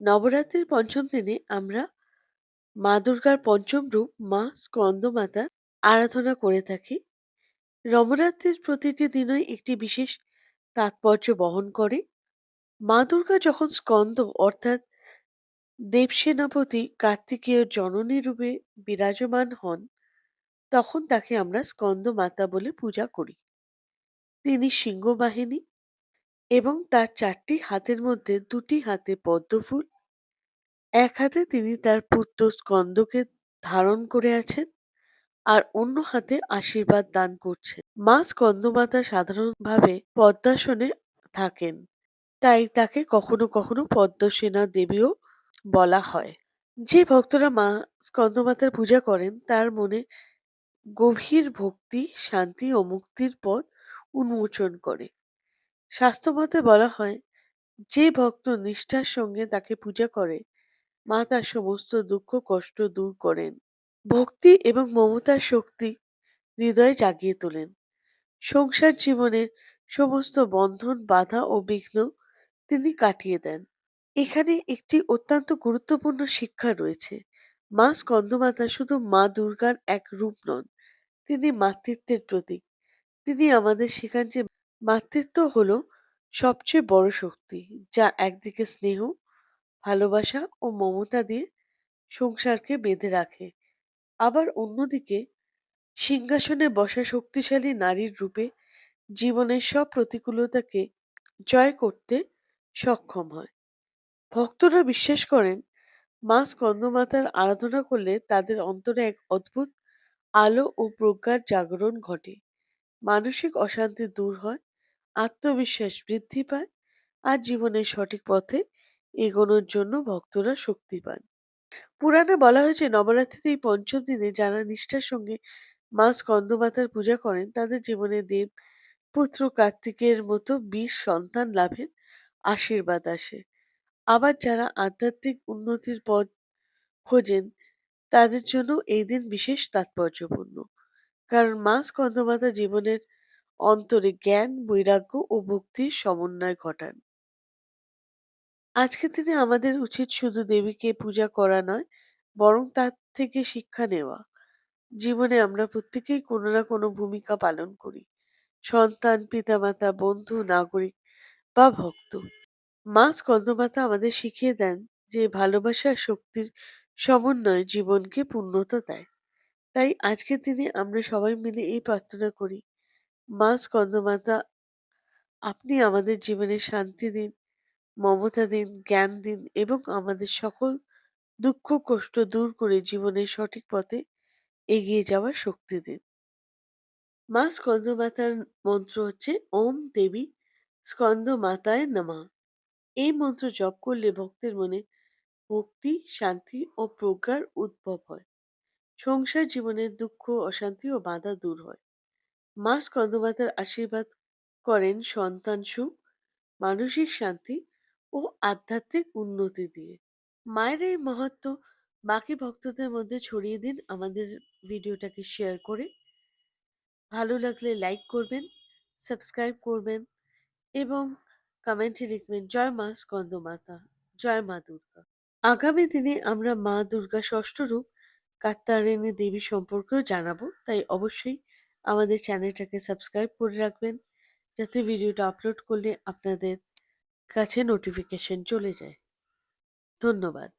নবরাত্রির পঞ্চম দিনে আমরা মা দুর্গার পঞ্চম রূপ, মা স্কন্দমাতার আরাধনা করে থাকি। নবরাত্রির প্রতিটি দিনই একটি বিশেষ তাৎপর্য বহন করে। মা দুর্গা যখন স্কন্দ, অর্থাৎ দেবসেনাপতি কার্তিকেয় জননী রূপে বিরাজমান হন, তখন তাকে আমরা স্কন্দ মাতা বলে পূজা করি। তিনি সিংহবাহিনী এবং তার চারটি হাতের মধ্যে দুটি হাতে পদ্মফুল এক হাতে তিনি তার পুত্র স্কন্দকে ধারণ করে আছেন আর অন্য হাতে আশীর্বাদ দান করছেন। মা স্কন্দমাতা সাধারণভাবে পদ্মাসনে থাকেন, তাই তাকে কখনো কখনো পদ্মসেনা দেবীও বলা হয়। যে ভক্তরা মা স্কন্দমাতার পূজা করেন, তার মনে গভীর ভক্তি, শান্তি ও মুক্তির পথ উন্মোচন করে। শাস্ত্রমতে বলা হয়, যে ভক্ত নিষ্ঠার সঙ্গে তাকে পূজা করে, মা তার সমস্ত দুঃখ, কষ্ট দূর করেন। ভক্তি এবং মমতার শক্তি হৃদয়ে জাগিয়ে তোলেন। সংসার জীবনের সমস্ত বন্ধন, বাধা ও বিঘ্ন তিনি কাটিয়ে দেন। এখানে একটি অত্যন্ত গুরুত্বপূর্ণ শিক্ষা রয়েছে। মা স্কন্দমাতা শুধু মা দুর্গার এক রূপ নন, তিনি মাতৃত্বের প্রতীক। তিনি আমাদের শেখান যে মাতৃত্ব হলো সবচেয়ে বড় শক্তি, যা একদিকে স্নেহ, ভালোবাসা ও মমতা দিয়ে সংসারকে বেঁধে রাখে। আবার অন্যদিকে সিংহাসনে বসা শক্তিশালী নারীর রূপে জীবনের সব প্রতিকূলতাকে জয় করতে সক্ষম হয়। ভক্তরা বিশ্বাস করেন, মা স্কন্দমাতার আরাধনা করলে তাদের অন্তরে এক অদ্ভুত আলো ও প্রজ্ঞার জাগরণ ঘটে। মানসিক অশান্তি দূর হয় আত্মবিশ্বাস বৃদ্ধি পায় আর জীবনের সঠিক পথে এগোনোর জন্য ভক্তরা শক্তি পান। পুরাণে বলা হয়েছে, নবরাত্রির এই পঞ্চম দিনে যারা নিষ্ঠার সঙ্গে মা স্কন্দমাতার পূজা করেন, তাদের জীবনে দেব, পুত্র, কার্তিকের মতো বিশ সন্তান লাভের আশীর্বাদ আসে। আবার যারা আধ্যাত্মিক উন্নতির পথ খোঁজেন, তাদের জন্য এই দিন বিশেষ তাৎপর্যপূর্ণ। কারণ মা স্কন্দমাতা জীবনের অন্তরে জ্ঞান, বৈরাগ্য ও ভক্তির সমন্বয় ঘটান। আজকের দিনে আমাদের উচিত শুধু দেবীকে পূজা করা নয়, বরং তার থেকে শিক্ষা নেওয়া। জীবনে আমরা প্রত্যেকেই কোনো না কোনো ভূমিকা পালন করি। সন্তান, পিতামাতা, বন্ধু, নাগরিক বা ভক্ত। মা স্কন্দমাতা আমাদের শিখিয়ে দেন যে ভালোবাসা শক্তির সমন্বয় জীবনকে পূর্ণতা দেয়। তাই আজকের দিনে আমরা সবাই মিলে এই প্রার্থনা করি মা স্কন্দমাতা আপনি আমাদের জীবনে শান্তি দিন, মমতা দিন, জ্ঞান দিন এবং আমাদের সকল দুঃখ, কষ্ট দূর করে জীবনের সঠিক পথে এগিয়ে যাওয়ার শক্তি দিন। মা স্কন্দমাতার মন্ত্র হচ্ছে, ওম দেবী স্কন্দ মাতায় নমা। এই মন্ত্র জপ করলে ভক্তের মনে ভক্তি, শান্তি ও প্রজ্ঞার উদ্ভব হয়। সংসার জীবনের দুঃখ, অশান্তি ও বাধা দূর হয়। মা স্কন্দমাতার আশীর্বাদ করেন সন্তান সুখ, মানসিক শান্তি ও আধ্যাত্মিক উন্নতি দিয়ে। মায়ের এই মহত্ব বাকি ভক্তদের মধ্যে ছড়িয়ে দিন, আমাদের ভিডিওটাকে শেয়ার করে। ভালো লাগলে লাইক করবেন সাবস্ক্রাইব করবেন এবং কমেন্টে লিখবেন, জয় মা স্কন্দমাতা, জয় মা দুর্গা। আগামী দিনে আমরা মা দুর্গা ষষ্ঠ রূপ কাত্তারিণী দেবী সম্পর্কেও জানাব, তাই অবশ্যই আমাদের চ্যানেলটাকে সাবস্ক্রাইব করে রাখবেন, যাতে ভিডিওটা আপলোড করলে আপনাদের কাছে নোটিফিকেশন চলে যায়। ধন্যবাদ।